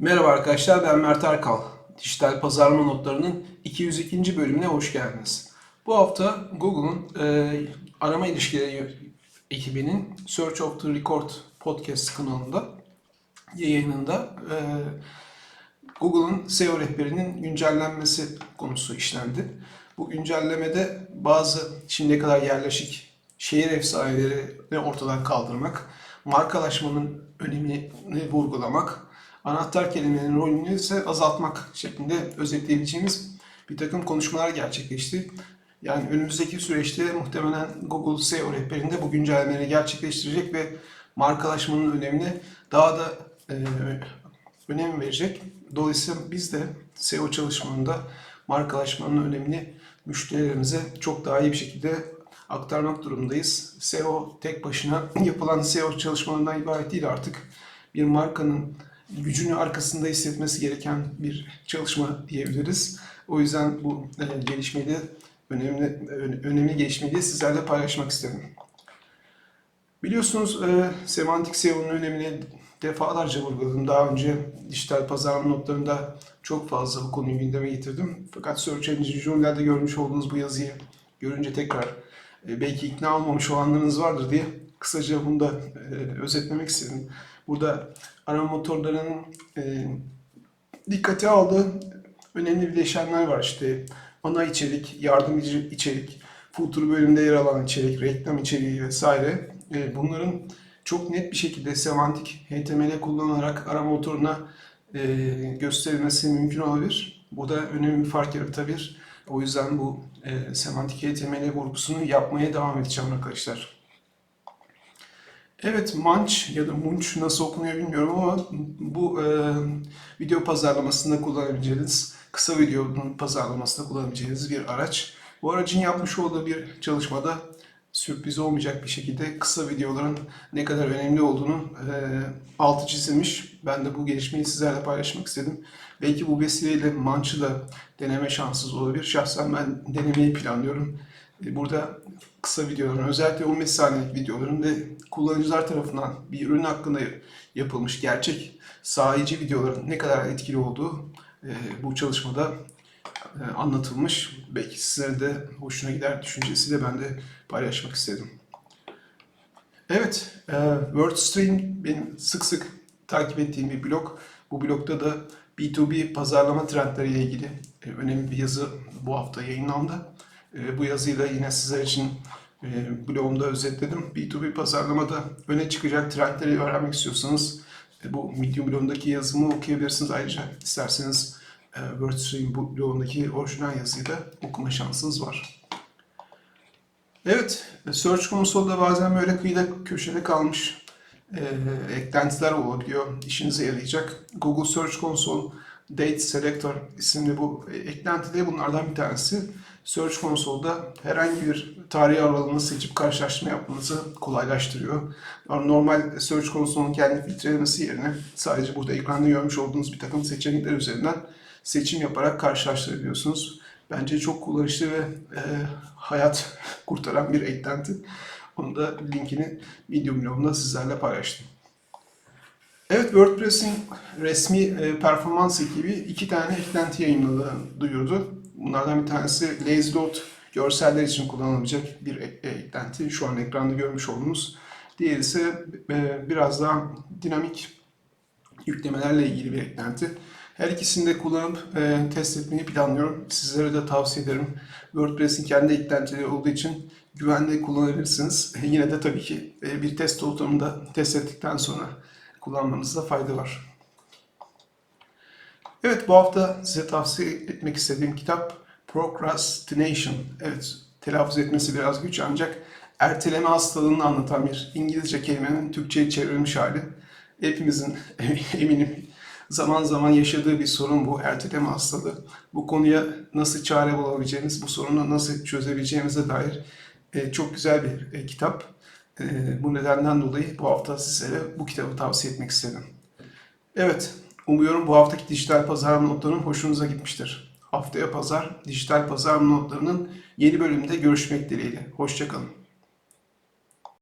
Merhaba arkadaşlar ben Mert Erkal. Dijital Pazarlama Notları'nın 202. bölümüne hoş geldiniz. Bu hafta Google'un e, arama ilişkileri ekibinin Search of the Record podcast kanalında yayınında e, Google'un SEO rehberinin güncellenmesi konusu işlendi. Bu güncellemede bazı şimdiye kadar yerleşik şehir efsanelerini ortadan kaldırmak, markalaşmanın önemini vurgulamak, anahtar kelimelerin rolünü ise azaltmak şeklinde özetleyebileceğimiz bir takım konuşmalar gerçekleşti. Yani önümüzdeki süreçte muhtemelen Google SEO rehberinde bu güncellemeleri gerçekleştirecek ve markalaşmanın önemine daha da e, önem verecek. Dolayısıyla biz de SEO çalışmalarında markalaşmanın önemini müşterilerimize çok daha iyi bir şekilde aktarmak durumundayız. SEO tek başına yapılan SEO çalışmalarından ibaret değil artık. Bir markanın gücünü arkasında hissetmesi gereken bir çalışma diyebiliriz. O yüzden bu e, gelişmeyi de önemli ö- önemli gelişmeyi de sizlerle paylaşmak istedim. Biliyorsunuz e, semantik SEO'nun önemini defalarca vurguladım. Daha önce dijital pazarlama notlarında çok fazla bu konuyu gündeme getirdim. Fakat Search Engine Journal'de görmüş olduğunuz bu yazıyı görünce tekrar e, belki ikna olmamış olanlarınız vardır diye kısaca bunu da e, özetlemek istedim. Burada arama motorlarının e, dikkate aldığı önemli bileşenler var. İşte ana içerik, yardımcı içerik, footer bölümünde yer alan içerik, reklam içeriği vesaire. E, bunların çok net bir şekilde semantik HTML kullanarak arama motoruna e, gösterilmesi mümkün olabilir. Bu da önemli bir fark yaratabilir. O yüzden bu e, semantik HTML vurgusunu yapmaya devam edeceğim arkadaşlar. Evet, Munch ya da Munch nasıl okunuyor bilmiyorum ama bu e, video pazarlamasında kullanabileceğiniz, kısa videonun pazarlamasında kullanabileceğiniz bir araç. Bu aracın yapmış olduğu bir çalışmada sürpriz olmayacak bir şekilde kısa videoların ne kadar önemli olduğunu e, altı çizilmiş. Ben de bu gelişmeyi sizlerle paylaşmak istedim. Belki bu vesileyle Munch'ı da deneme şansınız olabilir. Şahsen ben denemeyi planlıyorum. E, Burada kısa videoların, özellikle 15 saniyelik videoların ve kullanıcılar tarafından bir ürün hakkında yapılmış gerçek sahici videoların ne kadar etkili olduğu e, bu çalışmada anlatılmış. Belki sizlere de hoşuna gider düşüncesiyle ben de paylaşmak istedim. Evet, e, WordStream benim sık sık takip ettiğim bir blog. Bu blogda da B2B pazarlama trendleriyle ilgili e, önemli bir yazı bu hafta yayınlandı. E, bu yazıyı da yine sizler için e, blogumda özetledim. B2B pazarlamada öne çıkacak trendleri öğrenmek istiyorsanız e, bu Medium blogundaki yazımı okuyabilirsiniz. Ayrıca isterseniz e, WordStream blogundaki orijinal yazıyı da okuma şansınız var. Evet, Search Console'da bazen böyle kıyıda köşede kalmış e, eklentiler olabiliyor. İşinize yarayacak. Google Search Console Date Selector isimli bu eklenti de bunlardan bir tanesi. Search Console'da herhangi bir tarih aralığını seçip karşılaştırma yapmanızı kolaylaştırıyor. Normal Search Console'un kendi filtrelemesi yerine sadece burada ekranda görmüş olduğunuz bir takım seçenekler üzerinden seçim yaparak karşılaştırabiliyorsunuz. Bence çok kullanışlı ve e, hayat kurtaran bir eklenti. Onu da linkini Medium blogunda sizlerle paylaştım. Evet, WordPress'in resmi e, performans ekibi iki tane eklenti yayınladığını duyurdu. Bunlardan bir tanesi Lazy Load görseller için kullanılabilecek bir e- eklenti. Şu an ekranda görmüş olduğunuz. Diğeri ise e, biraz daha dinamik yüklemelerle ilgili bir eklenti. Her ikisini de kullanıp e, test etmeyi planlıyorum. Sizlere de tavsiye ederim. WordPress'in kendi eklentileri olduğu için güvenli kullanabilirsiniz. Yine de tabii ki e, bir test ortamında test ettikten sonra kullanmanızda fayda var. Evet bu hafta size tavsiye etmek istediğim kitap Procrastination. Evet telaffuz etmesi biraz güç ancak erteleme hastalığını anlatan bir İngilizce kelimenin Türkçe'ye çevrilmiş hali. Hepimizin eminim zaman zaman yaşadığı bir sorun bu erteleme hastalığı. Bu konuya nasıl çare bulabileceğimiz, bu sorunu nasıl çözebileceğimize dair e, çok güzel bir e, kitap. E, bu nedenden dolayı bu hafta sizlere bu kitabı tavsiye etmek istedim. Evet, umuyorum bu haftaki dijital pazarlama notlarının hoşunuza gitmiştir. Haftaya pazar dijital pazarlama notlarının yeni bölümünde görüşmek dileğiyle. Hoşçakalın.